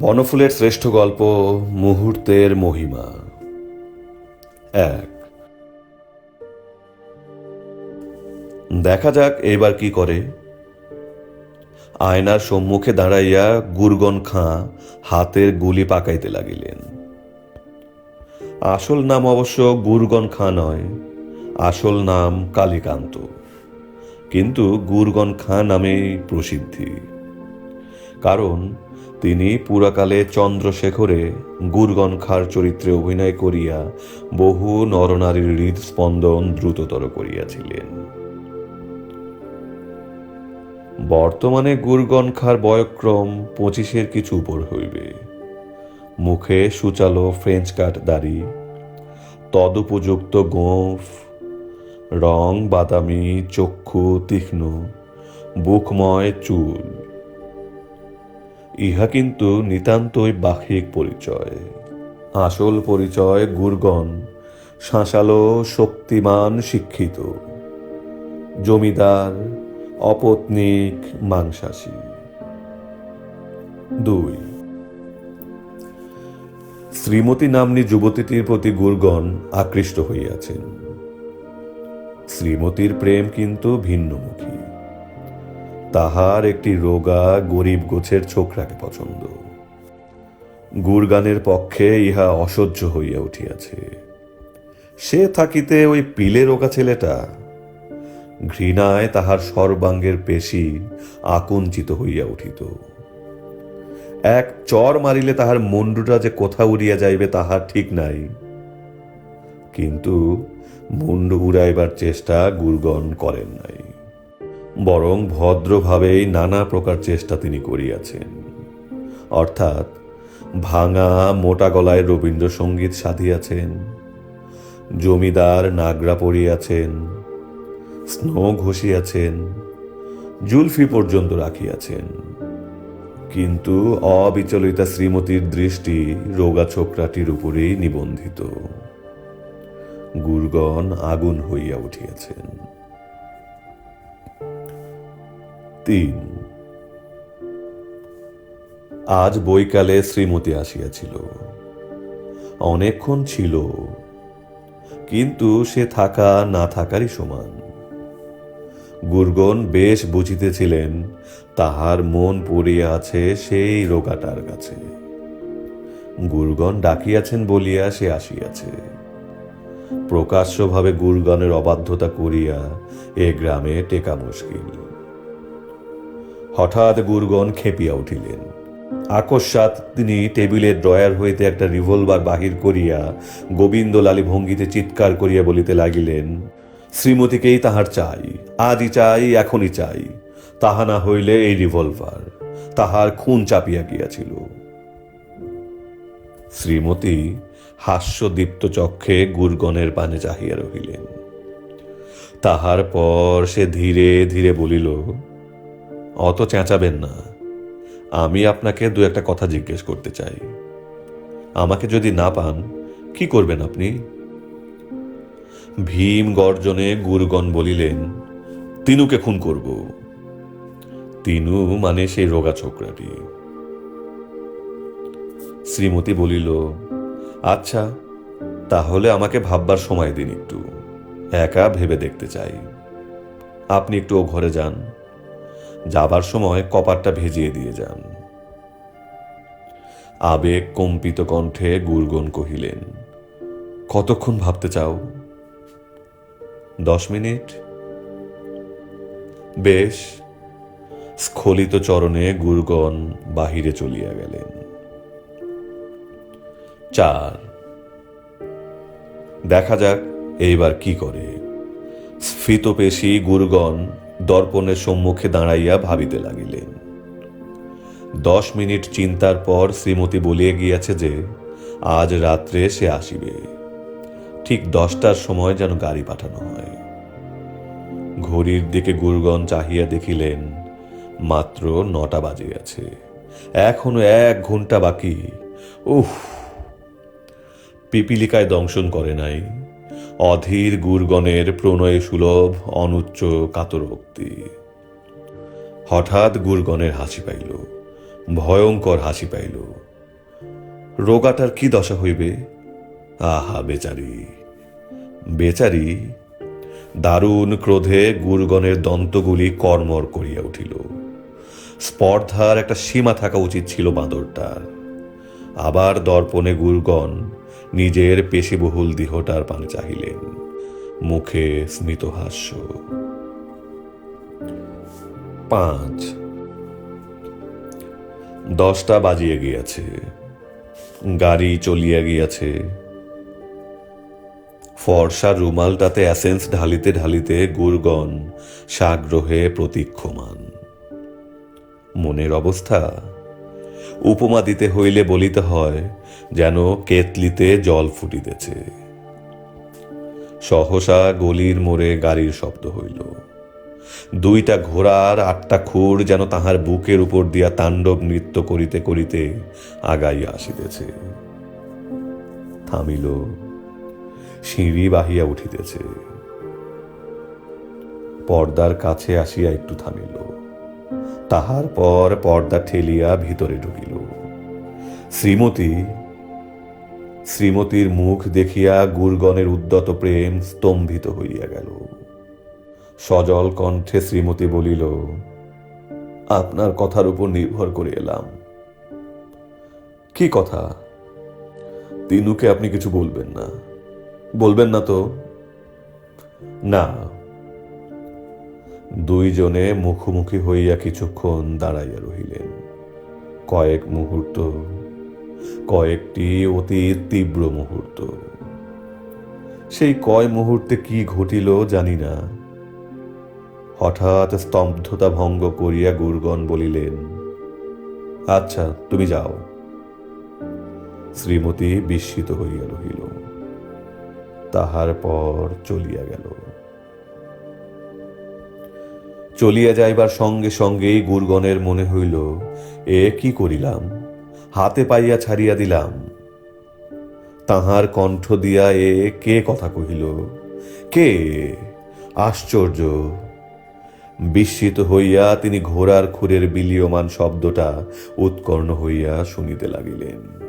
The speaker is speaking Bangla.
বনফুলের শ্রেষ্ঠ গল্প মুহূর্তের মহিমা। এক। দেখা যাক এবার কি করে। আয়নার সম্মুখে দাঁড়াইয়া গুরগন খাঁ হাতের গুলি পাকাইতে লাগিলেন। আসল নাম অবশ্য গুরগন খাঁ নয়, আসল নাম কালীকান্ত। কিন্তু গুরগন খাঁ নামেই প্রসিদ্ধি। কারণ তিনি পুরাকালে চন্দ্রশেখরে গুরগন খাঁর চরিত্রে অভিনয় করিয়া বহু নরনারীর হৃদস্পন্দন দ্রুততর করিয়াছিলেন। বর্তমানে গুরগন খাঁর বয়ক্রম পঁচিশের কিছু উপর হইবে। মুখে সুচালো ফ্রেঞ্চ কাট দাড়ি, তদুপযুক্ত গোঁফ, রং বাদামি, চক্ষু তীক্ষ্ণ, বুকময় চুল। ইহা কিন্তু নিতান্তই বাহিক পরিচয়। আসল পরিচয় গুরগন শাঁসালো, শক্তিমান, শিক্ষিত। জমিদার অপত্নিক মাংসাশী। দুই। শ্রীমতী নাম্নী যুবতীটির প্রতি গুরগন আকৃষ্ট হইয়াছেন। শ্রীমতীর প্রেম কিন্তু ভিন্নমুখী। তাহার একটি রোগা গরিব গোছের ছোকরাকে পছন্দ। গুরগানের পক্ষে ইহা অসহ্য হইয়া উঠিয়াছে। সে থাকিতে ওই পিলে রোগা ছেলেটা ঘৃণায় তাহার সর্বাঙ্গের পেশি আকুঞ্চিত হইয়া উঠিত। এক চর মারিলে তাহার মুন্ডুটা যে কোথা উড়িয়া যাইবে তাহার ঠিক নাই। কিন্তু মুন্ডু উড়াইবার চেষ্টা গুরগন করেন নাই। বরং ভদ্রভাবেই নানা প্রকার চেষ্টা তিনি করিয়াছেন। অর্থাৎ ভাঙা মোটা গলায় রবীন্দ্রসঙ্গীত সাধিয়াছেন, জমিদার নাগরা পড়িয়াছেন স্নো ঘষিয়াছেন, জুলফি পর্যন্ত রাখিয়াছেন। কিন্তু অবিচলিতা শ্রীমতীর দৃষ্টি রোগা ছোকরাটির উপরেই নিবন্ধিত। গুরগন আগুন হইয়া উঠিয়াছেন। তিন। আজ বৈকালে শ্রীমতী আসিয়াছিল। অনেকক্ষণ ছিল, কিন্তু সে থাকা না থাকারই সমান। গুরগন বেশ বুঝিতেছিলেন, তাহার মন পড়িয়া আছে সেই রোগাটার কাছে। গুরগন ডাকিয়াছেন বলিয়া সে আসিয়াছে। প্রকাশ্যভাবে গুরগনের অবাধ্যতা করিয়া এ গ্রামে টেকা মুশকিল। হঠাৎ গুরগন খেপিয়া উঠিলেন। আকস্মাৎ তিনি টেবিলের ড্রয়ার হইতে একটা রিভলভার বাহির করিয়া গোবিন্দলালী ভঙ্গিতে চিৎকার করিয়া বলিতে লাগিলেন শ্রীমতীকেই তাহার চাই, আজই চাই, এখনই চাই। তাহা না হইলে এই রিভলভার তাহার খুন চাপিয়া গিয়াছিল। শ্রীমতী হাস্যদীপ্ত চক্ষে গুরগনের পানে চাহিয়া রহিলেন। তাহার পর সে ধীরে ধীরে বলিল, অত চেঁচাবেন না। আমি আপনাকে দু একটা কথা জিজ্ঞেস করতে চাই। আমাকে যদি না পান, কি করবেন আপনি? ভীম গর্জনে গুরগন বলিলেন, তিনুকে খুন করব। তিনু মানে সেই রোগা ছোকরাটি। শ্রীমতী বলিল আচ্ছা তাহলে আমাকে ভাববার সময় দিন একটু। একা ভেবে দেখতে চাই। আপনি একটু ও ঘরে যান। যাবার সময় কপারটা ভেজিয়ে দিয়ে যান। আবেগ কম্পিত কণ্ঠে গুরগন কহিলেন, কতক্ষণ ভাবতে চাও? দশ মিনিট। বেশ, স্খলিত চরণে গুরগন বাহিরে চলিয়া গেলেন। চার, দেখা যাক এইবার কি করে। স্ফীতপেশী গুরগন দর্পণের সম্মুখে দাঁড়াইয়া ভাবিতে লাগিলেন। দশ মিনিট চিন্তার পর শ্রীমতী বলিয়া গিয়াছে যে, আজ রাত্রে সে আসিবে। ঠিক দশটার সময় যেন গাড়ি পাঠানো হয়। ঘড়ির দিকে গুরগন চাহিয়া দেখিলেন, মাত্র নটা বাজে বাজিয়াছে। এখনও এক ঘণ্টা বাকি। উফ! পিপিলিকায় দংশন করে নাই। অধীর গুরগণের প্রণয়ে সুলভ, অনুচ্চ কাতরোক্তি। হঠাৎ গুরগণের হাসি পাইল, ভয়ঙ্কর হাসি পাইল। রোগাটার কি দশা হইবে? আহা বেচারি। বেচারি দারুণ ক্রোধে গুরগণের দন্তগুলি কর্মর করিয়া উঠিল। স্পর্ধার একটা সীমা থাকা উচিত ছিল বাঁদরটার আবার দর্পণে গুরগণ নিজের পেশিবহুল দেহটার পানে চাহিলেন। মুখে স্মিত হাস্য। পাঁচ। দশটা বাজিয়ে গিয়াছে। গাড়ি চলিয়া গিয়াছে। ফর্সা রুমালটাতে অ্যাসেন্স ঢালিতে ঢালিতে গুরগণ সাগ্রহে প্রতীক্ষমান। মনের অবস্থা? উপমা দিতে হইলে বলিতে হয়, যেন কেতলিতে জল ফুটিতেছে। সহসা গলির মোড়ে গাড়ির শব্দ হইল। দুইটা ঘোড়ার আটটা খুর যেন তাহার বুকের উপর দিয়া তাণ্ডব নৃত্য করিতে করিতে আগাইয়া আসিতেছে। থামিল সিঁড়ি বাহিয়া উঠিতেছে। পর্দার কাছে আসিয়া একটু থামিল। তাহার পর পর্দা ঠেলিয়া ভিতরে ঢুকিল। শ্রীমতী, শ্রীমতীর মুখ দেখিয়া গুরগণের উদ্যত প্রেম স্তম্ভিত হইয়া গেল। সজল কণ্ঠে শ্রীমতী বলিল, আপনার কথার উপর নির্ভর করে এলাম। কি কথা? তিনুকে আপনি কিছু বলবেন না। বলবেন না তো? না। দুইজনে মুখোমুখি হইয়া কিছুক্ষণ দাঁড়াইয়া রহিলেন। কয়েক মুহূর্ত, কয়েকটি অতি তীব্র মুহূর্ত। সেই কয় মুহূর্তে কি ঘটিল জানি না। হঠাৎ স্তব্ধতা ভঙ্গ করিয়া গুরগণ বলিলেন আচ্ছা তুমি যাও। শ্রীমতী বিস্মিত হইয়া রহিল। তাহার পর চলিয়া গেল। চলিয়া যাইবার সঙ্গে সঙ্গেই গুরগণের মনে হইল, এ কি করিলাম? হাতে পাইয়া ছাড়িয়া দিলাম। তাহার কণ্ঠ দিয়া এ কে কথা কহিল? কে? আশ্চর্য! বিস্মিত হইয়া তিনি ঘোড়ার খুরের বিলীয়মান শব্দটা উৎকর্ণ হইয়া শুনিতে লাগিলেন।